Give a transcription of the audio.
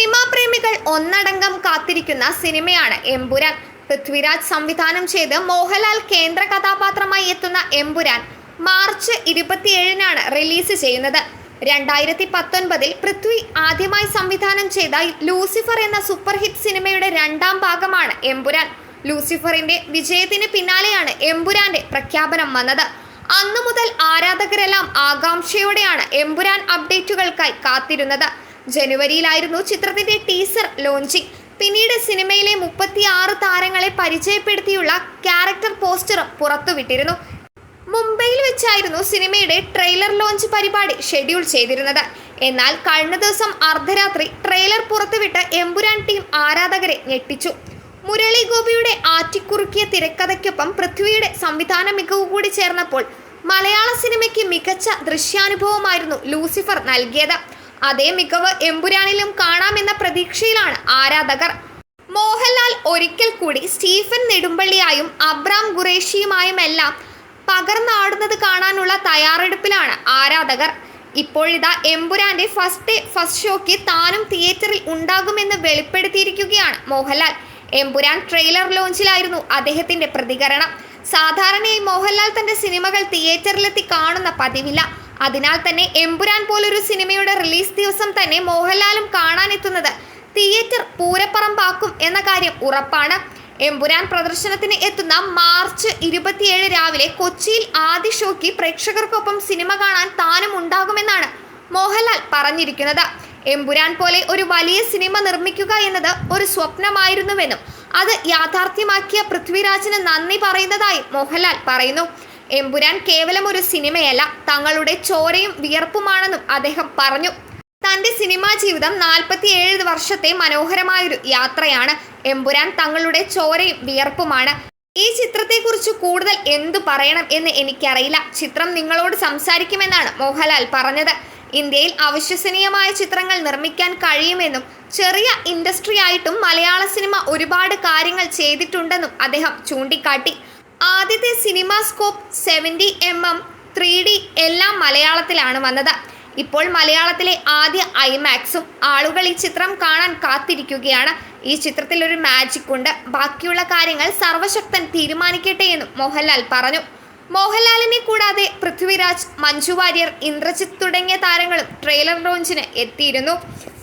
Cinema പ്രേമികൾ ഒന്നടങ്കം കാത്തിരിക്കുന്ന സിനിമയാണ് എമ്പുരാൻ പൃഥ്വിരാജ് സംവിധാനം ചെയ്ത് മോഹൻലാൽ കേന്ദ്ര കഥാപാത്രമായി എത്തുന്ന എമ്പുരാൻ മാർച്ച് ഇരുപത്തിയേഴിനാണ് റിലീസ് ചെയ്യുന്നത്. രണ്ടായിരത്തി പത്തൊൻപതിൽ പൃഥ്വി ആദ്യമായി സംവിധാനം ചെയ്ത ലൂസിഫർ എന്ന സൂപ്പർ ഹിറ്റ് സിനിമയുടെ രണ്ടാം ഭാഗമാണ് എമ്പുരാൻ ലൂസിഫറിന്റെ വിജയത്തിന് പിന്നാലെയാണ് എമ്പുരാന്റെ പ്രഖ്യാപനം വന്നത്. അന്നു മുതൽ ആരാധകരെല്ലാം ആകാംക്ഷയോടെയാണ് എമ്പുരാൻ അപ്ഡേറ്റുകൾക്കായി കാത്തിരുന്നത്. ജനുവരിയിലായിരുന്നു ചിത്രത്തിന്റെ ടീസർ ലോഞ്ചിങ്. പിന്നീട് സിനിമയിലെ മുപ്പത്തിയാറ് താരങ്ങളെ പരിചയപ്പെടുത്തിയുള്ള ക്യാരക്ടർ പോസ്റ്ററും പുറത്തുവിട്ടിരുന്നു. മുംബൈയിൽ വെച്ചായിരുന്നു സിനിമയുടെ ട്രെയിലർ ലോഞ്ച് പരിപാടി ഷെഡ്യൂൾ ചെയ്തിരുന്നത്. എന്നാൽ കഴിഞ്ഞ ദിവസം അർദ്ധരാത്രി ട്രെയിലർ പുറത്തുവിട്ട് എമ്പുരാൻ ടീം ആരാധകരെ ഞെട്ടിച്ചു. മുരളി ഗോപിയുടെ ആറ്റിക്കുറുക്കിയ തിരക്കഥയ്ക്കൊപ്പം പൃഥ്വിയുടെ സംവിധാന മികവ് കൂടി ചേർന്നപ്പോൾ മലയാള സിനിമയ്ക്ക് മികച്ച ദൃശ്യാനുഭവമായിരുന്നു ലൂസിഫർ നൽകിയത്. അതേ മികവ് എമ്പുരാനിലും കാണാമെന്ന പ്രതീക്ഷയിലാണ് ആരാധകർ. മോഹൻലാൽ ഒരിക്കൽ കൂടി സ്റ്റീഫൻ നെടുമ്പള്ളിയായും അബ്രാം ഖുറേഷിയുമായുമെല്ലാം പകർന്നാടുന്നത് കാണാനുള്ള തയ്യാറെടുപ്പിലാണ് ആരാധകർ. ഇപ്പോഴിതാ എമ്പുരാന്റെ ഫസ്റ്റ് ഡേ ഫസ്റ്റ് ഷോയ്ക്ക് താനും തിയേറ്ററിൽ ഉണ്ടാകുമെന്ന് വെളിപ്പെടുത്തിയിരിക്കുകയാണ് മോഹൻലാൽ. എമ്പുരാൻ ട്രെയിലർ ലോഞ്ചിലായിരുന്നു അദ്ദേഹത്തിന്റെ പ്രതികരണം. സാധാരണയായി മോഹൻലാൽ തന്റെ സിനിമകൾ തിയേറ്ററിലെത്തി കാണുന്ന പതിവില്ല. അതിനാൽ തന്നെ എമ്പുരാൻ പോലൊരു സിനിമയുടെ റിലീസ് ദിവസം തന്നെ മോഹൻലാലും കാണാനെത്തുന്നത്. തിയേറ്റർ പൂരപ്പറമ്പാക്കും എന്ന കാര്യം ഉറപ്പാണ്. എമ്പുരാൻ പ്രദർശനത്തിന് എത്തുന്ന മാർച്ച് ഇരുപത്തിയേഴ് രാവിലെ കൊച്ചിയിൽ ആദ്യ ഷോയ്ക്ക് പ്രേക്ഷകർക്കൊപ്പം സിനിമ കാണാൻ താനും ഉണ്ടാകുമെന്നാണ് മോഹൻലാൽ പറഞ്ഞിരിക്കുന്നത്. എമ്പുരാൻ പോലെ ഒരു വലിയ സിനിമ നിർമ്മിക്കുക എന്നത് ഒരു സ്വപ്നമായിരുന്നുവെന്നും അത് യാഥാർത്ഥ്യമാക്കിയ പൃഥ്വിരാജിന് നന്ദി പറയുന്നതായി മോഹൻലാൽ പറയുന്നു. എമ്പുരാൻ കേവലം ഒരു സിനിമയല്ല തങ്ങളുടെ ചോരയും വിയർപ്പുമാണെന്നും അദ്ദേഹം പറഞ്ഞു. തന്റെ സിനിമാ ജീവിതം നാൽപ്പത്തിയേഴ് വർഷത്തെ മനോഹരമായൊരു യാത്രയാണ്. എമ്പുരാൻ തങ്ങളുടെ ചോരയും വിയർപ്പുമാണ്. ഈ ചിത്രത്തെക്കുറിച്ച് കൂടുതൽ എന്തു പറയണം എന്ന് എനിക്കറിയില്ല. ചിത്രം നിങ്ങളോട് സംസാരിക്കുമെന്നാണ് മോഹൻലാൽ പറഞ്ഞത്. ഇന്ത്യയിൽ അവിശ്വസനീയമായ ചിത്രങ്ങൾ നിർമ്മിക്കാൻ കഴിയുമെന്നും ചെറിയ ഇൻഡസ്ട്രി ആയിട്ടും മലയാള സിനിമ ഒരുപാട് കാര്യങ്ങൾ ചെയ്തിട്ടുണ്ടെന്നും അദ്ദേഹം ചൂണ്ടിക്കാട്ടി. ആദ്യത്തെ cinema scope seventy M M three D എല്ലാം മലയാളത്തിലാണ് വന്നത്. ഇപ്പോൾ മലയാളത്തിലെ ആദ്യ ഐമാക്സും ആളുകൾ ഈ ചിത്രം കാണാൻ കാത്തിരിക്കുകയാണ്. ഈ ചിത്രത്തിൽ ഒരു മാജിക് ഉണ്ട്. ബാക്കിയുള്ള കാര്യങ്ങൾ സർവശക്തൻ തീരുമാനിക്കട്ടെ എന്നും മോഹൻലാൽ പറഞ്ഞു. മോഹൻലാലിനെ കൂടാതെ പൃഥ്വിരാജ് മഞ്ജു വാര്യർ ഇന്ദ്രജിത്ത് തുടങ്ങിയ താരങ്ങളും ട്രെയിലർ ലോഞ്ചിന് എത്തിയിരുന്നു.